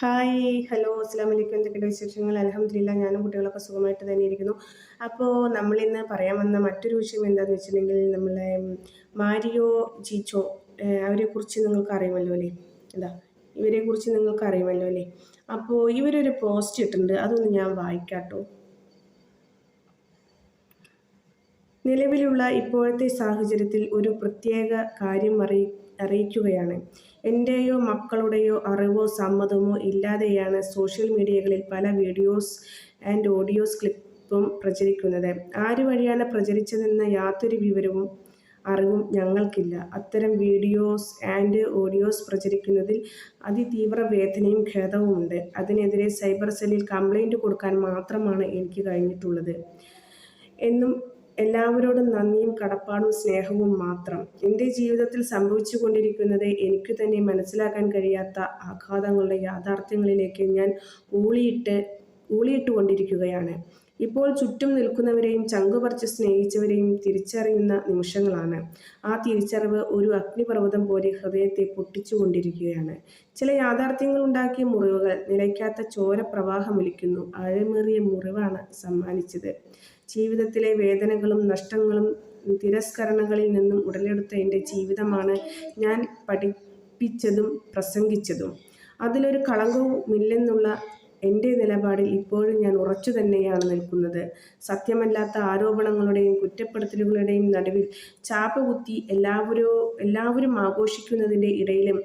Hi hello അസ്സാം വലൈക്കും എന്തൊക്കെയുണ്ട് വിശേഷങ്ങൾ? അലഹമില്ല ഞാനും കുട്ടികളൊക്കെ സുഖമായിട്ട് തന്നെ ഇരിക്കുന്നു. അപ്പോൾ നമ്മളിന്ന് പറയാൻ വന്ന മറ്റൊരു വിഷയം എന്താണെന്ന് വെച്ചിട്ടുണ്ടെങ്കിൽ നമ്മളെ മാരിയോ ജീച്ചോ അവരെ കുറിച്ച് നിങ്ങൾക്ക് അറിയുമല്ലോ അല്ലേ? എന്താ ഇവരെ കുറിച്ച് നിങ്ങൾക്ക് അറിയുമല്ലോ അല്ലേ? അപ്പോൾ ഇവരൊരു പോസ്റ്റ് ഇട്ടിട്ടുണ്ട്. അതൊന്ന് ഞാൻ വായിക്കാട്ടോ. നിലവിലുള്ള ഇപ്പോഴത്തെ സാഹചര്യത്തിൽ ഒരു പ്രത്യേക കാര്യം അറിയി അറിയിക്കുകയാണ്. എന്റെയോ മക്കളുടെയോ അറിവോ സമ്മതമോ ഇല്ലാതെയാണ് സോഷ്യൽ മീഡിയകളിൽ പല വീഡിയോസ് ആൻഡ് ഓഡിയോസ് ക്ലിപ്പും പ്രചരിക്കുന്നത്. ആര് വഴിയാണ് പ്രചരിച്ചതെന്ന യാതൊരു വിവരവും അറിവും ഞങ്ങൾക്കില്ല. അത്തരം വീഡിയോസ് ആൻഡ് ഓഡിയോസ് പ്രചരിക്കുന്നതിൽ അതിതീവ്ര വേദനയും ഖേദവുമുണ്ട് അതിനെതിരെ സൈബർ സെല്ലിൽ കംപ്ലൈന്റ് കൊടുക്കാൻ മാത്രമാണ് എനിക്ക് കഴിഞ്ഞിട്ടുള്ളത്. എന്നും എല്ലാവരോടും നന്ദിയും കടപ്പാടും സ്നേഹവും മാത്രം. എന്റെ ജീവിതത്തിൽ സംഭവിച്ചു കൊണ്ടിരിക്കുന്നത് എനിക്ക് തന്നെ മനസ്സിലാക്കാൻ കഴിയാത്ത ആഘാതങ്ങളുടെ യാഥാർത്ഥ്യങ്ങളിലേക്ക് ഞാൻ ഊളിയിട്ട് ഊളിയിട്ട് കൊണ്ടിരിക്കുകയാണ് ഇപ്പോൾ ചുറ്റും നിൽക്കുന്നവരെയും ചങ്കുപറിച്ച് സ്നേഹിച്ചവരെയും തിരിച്ചറിയുന്ന നിമിഷങ്ങളാണ്. ആ തിരിച്ചറിവ് ഒരു അഗ്നിപർവതം പോലെ ഹൃദയത്തെ പൊട്ടിച്ചുകൊണ്ടിരിക്കുകയാണ്. ചില യാഥാർത്ഥ്യങ്ങൾ ഉണ്ടാക്കിയ മുറിവുകൾ നിലയ്ക്കാത്ത ചോര പ്രവാഹമൊലിക്കുന്നു ആഴമേറിയ മുറിവാണ് സമ്മാനിച്ചത്. ജീവിതത്തിലെ വേദനകളും നഷ്ടങ്ങളും തിരസ്കരണങ്ങളിൽ നിന്നും ഉടലെടുത്ത എന്റെ ജീവിതമാണ് ഞാൻ പഠിപ്പിച്ചതും പ്രസംഗിച്ചതും. അതിലൊരു കളങ്കവും ഇല്ലെന്നുള്ള എന്റെ നിലപാടിൽ ഇപ്പോഴും ഞാൻ ഉറച്ചു തന്നെയാണ് നിൽക്കുന്നത്. സത്യമല്ലാത്ത ആരോപണങ്ങളുടെയും കുറ്റപ്പെടുത്തലുകളുടെയും നടുവിൽ ചാപ്പകുത്തി എല്ലാവരും എല്ലാവരും ആഘോഷിക്കുന്നതിന്റെ ഇടയിലും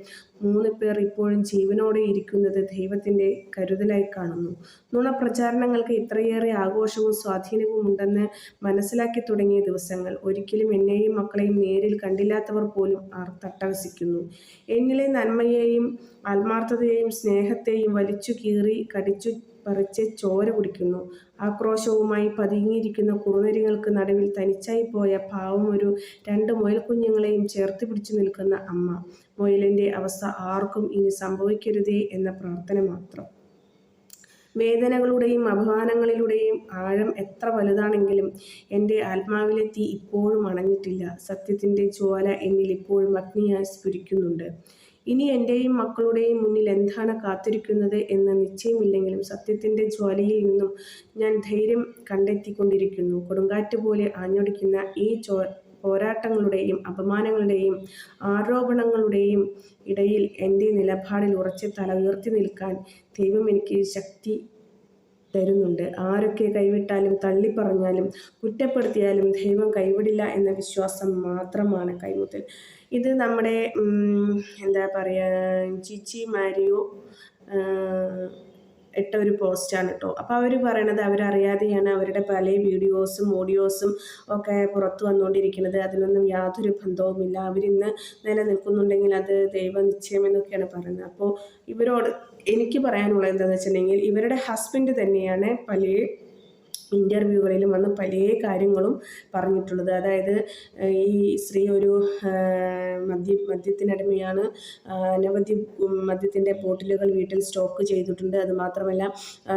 മൂന്ന് പേർ ഇപ്പോഴും ജീവനോടെ ഇരിക്കുന്നത് ദൈവത്തിന്റെ കരുതലായി കാണുന്നു. നുണപ്രചാരണങ്ങൾക്ക് ഇത്രയേറെ ആഘോഷവും സ്വാധീനവും ഉണ്ടെന്ന് മനസ്സിലാക്കി തുടങ്ങിയ ദിവസങ്ങൾ ഒരിക്കലും എന്നെയും മക്കളെയും നേരിൽ കണ്ടില്ലാത്തവർ പോലും ആർ തട്ടഹസിക്കുന്നു. എന്നിലെ നന്മയെയും ആത്മാർത്ഥതയെയും സ്നേഹത്തെയും വലിച്ചു കീറി കടിച്ചു പറിച്ച് ചോര കുടിക്കുന്നു. ആക്രോശവുമായി പതുങ്ങിയിരിക്കുന്ന കുറുനരികൾക്ക് നടുവിൽ തനിച്ചായി പോയ പാവം ഒരു രണ്ട് മുയൽക്കുഞ്ഞുങ്ങളെയും ചേർത്ത് പിടിച്ചു നിൽക്കുന്ന അമ്മ. മുയലിന്റെ അവസ്ഥ ആർക്കും ഇനി സംഭവിക്കരുതേ എന്ന പ്രാർത്ഥന മാത്രം. വേദനകളുടെയും അപമാനങ്ങളിലൂടെയും ആഴം എത്ര വലുതാണെങ്കിലും എന്റെ ആത്മാവിലെ തീ ഇപ്പോഴും അണഞ്ഞിട്ടില്ല. സത്യത്തിന്റെ ജ്വാല എന്നിൽ ഇപ്പോഴും അഗ്നിയായി സ്ഫുരിക്കുന്നുണ്ട്. ഇനി എന്റെയും മക്കളുടെയും മുന്നിൽ എന്താണ് കാത്തിരിക്കുന്നത് എന്ന് നിശ്ചയമില്ലെങ്കിലും സത്യത്തിന്റെ ജ്വാലയിൽ നിന്നും ഞാൻ ധൈര്യം കണ്ടെത്തിക്കൊണ്ടിരിക്കുന്നു. കൊടുങ്കാറ്റ് പോലെ ആഞ്ഞൊടിക്കുന്ന ഈ ചോ പോരാട്ടങ്ങളുടെയും അപമാനങ്ങളുടെയും ആരോപണങ്ങളുടെയും ഇടയിൽ എന്റെ നിലപാടിൽ ഉറച്ച് തല ഉയർത്തി നിൽക്കാൻ ദൈവം എനിക്ക് ശക്തി തരുന്നുണ്ട്. ആരൊക്കെ കൈവിട്ടാലും തള്ളിപ്പറഞ്ഞാലും കുറ്റപ്പെടുത്തിയാലും ദൈവം കൈവിടില്ല എന്ന വിശ്വാസം മാത്രമാണ് കൈമുതൽ. ഇത് നമ്മുടെ എന്താ പറയുക ചിച്ചി മാരിയോ ഇട്ട ഒരു പോസ്റ്റാണ് കേട്ടോ അപ്പോൾ അവർ പറയണത് അവരറിയാതെയാണ് അവരുടെ പല വീഡിയോസും ഓഡിയോസും ഒക്കെ പുറത്തു വന്നുകൊണ്ടിരിക്കുന്നത് അതിനൊന്നും യാതൊരു ബന്ധവുമില്ല. അവരിന്ന് നിലനിൽക്കുന്നുണ്ടെങ്കിൽ അത് ദൈവ എന്നൊക്കെയാണ് പറയുന്നത്. അപ്പോൾ ഇവരോട് എനിക്ക് പറയാനുള്ളത് എന്താണെന്ന് വെച്ചിട്ടുണ്ടെങ്കിൽ ഇവരുടെ ഹസ്ബൻഡ് തന്നെയാണ് പല ഇന്റർവ്യൂകളിലും വന്ന പല കാര്യങ്ങളും പറഞ്ഞിട്ടുള്ളത്. അതായത് ഈ സ്ത്രീ ഒരു മദ്യ മദ്യത്തിനടിമയാണ്. അനവധി മദ്യത്തിന്റെ ബോട്ടിലുകൾ വീട്ടിൽ സ്റ്റോക്ക് ചെയ്തിട്ടുണ്ട്. അതുമാത്രമല്ല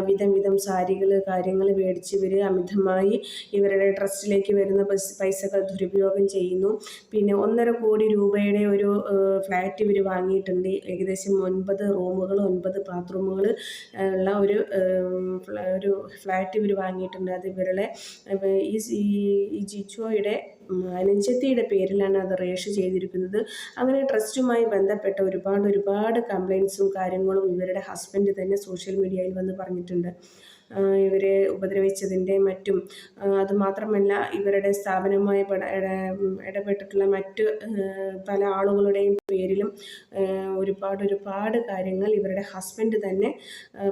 വിധം വിധം സാരികൾ കാര്യങ്ങൾ മേടിച്ച് ഇവർ അമിതമായി ഇവരുടെ ട്രസ്റ്റിലേക്ക് വരുന്ന പൈസകൾ ദുരുപയോഗം ചെയ്യുന്നു. പിന്നെ ഒന്നര കോടി രൂപയുടെ ഒരു ഫ്ലാറ്റ് ഇവർ വാങ്ങിയിട്ടുണ്ട്. ഏകദേശം ഒൻപത് റൂമുകൾ ഒൻപത് ബാത്റൂമുകൾ ഉള്ള ഒരു ഒരു ഫ്ലാറ്റ് ഇവർ വാങ്ങിയിട്ടുണ്ട്. ഉണ്ട് അത് ഇവരുടെ ഈ ജിജോയുടെ അനുജത്തിയുടെ പേരിലാണ് അത് രജിസ്റ്റർ ചെയ്തിരിക്കുന്നത്. അങ്ങനെ ട്രസ്റ്റുമായി ബന്ധപ്പെട്ട ഒരുപാട് ഒരുപാട് കംപ്ലയിൻസും കാര്യങ്ങളും ഇവരുടെ ഹസ്ബൻഡ് തന്നെ സോഷ്യൽ മീഡിയയിൽ വന്ന് പറഞ്ഞിട്ടുണ്ട്. ഇവരെ ഉപദ്രവിച്ചതിന്റെ മറ്റും അതുമാത്രമല്ല ഇവരുടെ സ്ഥാപനവുമായി ഇടപെട്ടിട്ടുള്ള മറ്റ് പല ആളുകളുടെയും പേരിലും ഒരുപാട് ഒരുപാട് കാര്യങ്ങൾ ഇവരുടെ ഹസ്ബൻഡ് തന്നെ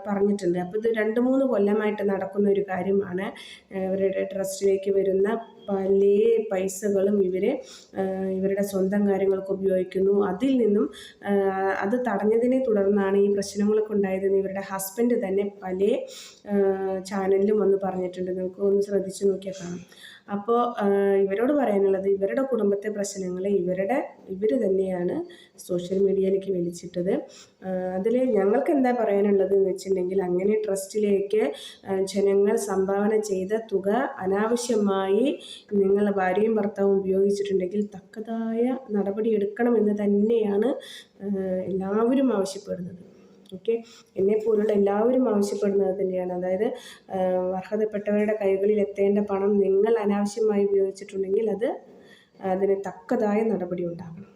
പറഞ്ഞിട്ടുണ്ട്. അപ്പോൾ ഇത് രണ്ട് മൂന്ന് കൊല്ലമായിട്ട് നടക്കുന്ന ഒരു കാര്യമാണ് ഇവരുടെ ട്രസ്റ്റിലേക്ക് വരുന്ന പല പൈസകളും ഇവർ ഇവരുടെ സ്വന്തം കാര്യങ്ങൾക്ക് ഉപയോഗിക്കുന്നു. അതിൽ നിന്നും അത് തടഞ്ഞതിനെ തുടർന്നാണ് ഈ പ്രശ്നങ്ങളൊക്കെ ഉണ്ടായതെന്ന് ഇവരുടെ ഹസ്ബൻഡ് തന്നെ പല ചാനലിലും വന്ന് പറഞ്ഞിട്ടുണ്ട്. നമുക്ക് ഒന്ന് ശ്രദ്ധിച്ചു നോക്കിയാൽ കാണാം. അപ്പോൾ ഇവരോട് പറയാനുള്ളത് ഇവരുടെ കുടുംബത്തെ പ്രശ്നങ്ങൾ ഇവരുടെ ഇവർ തന്നെയാണ് സോഷ്യൽ മീഡിയയിലേക്ക് വിളിച്ചിട്ടത് അതിൽ ഞങ്ങൾക്ക് എന്താ പറയാനുള്ളത് എന്ന് വെച്ചിട്ടുണ്ടെങ്കിൽ അങ്ങനെ ട്രസ്റ്റിലേക്ക് ജനങ്ങൾ സംഭാവന ചെയ്ത തുക അനാവശ്യമായി നിങ്ങൾ ഭാര്യയും ഭർത്താവും ഉപയോഗിച്ചിട്ടുണ്ടെങ്കിൽ തക്കതായ നടപടി എടുക്കണമെന്ന് തന്നെയാണ് എല്ലാവരും ആവശ്യപ്പെടുന്നത്. ഓക്കെ എന്നെപ്പോലുള്ള എല്ലാവരും ആവശ്യപ്പെടുന്നത് തന്നെയാണ്. അതായത് അർഹതപ്പെട്ടവരുടെ കൈകളിൽ എത്തേണ്ട പണം നിങ്ങൾ അനാവശ്യമായി ഉപയോഗിച്ചിട്ടുണ്ടെങ്കിൽ അത് അതിന് തക്കതായ നടപടി ഉണ്ടാകണം.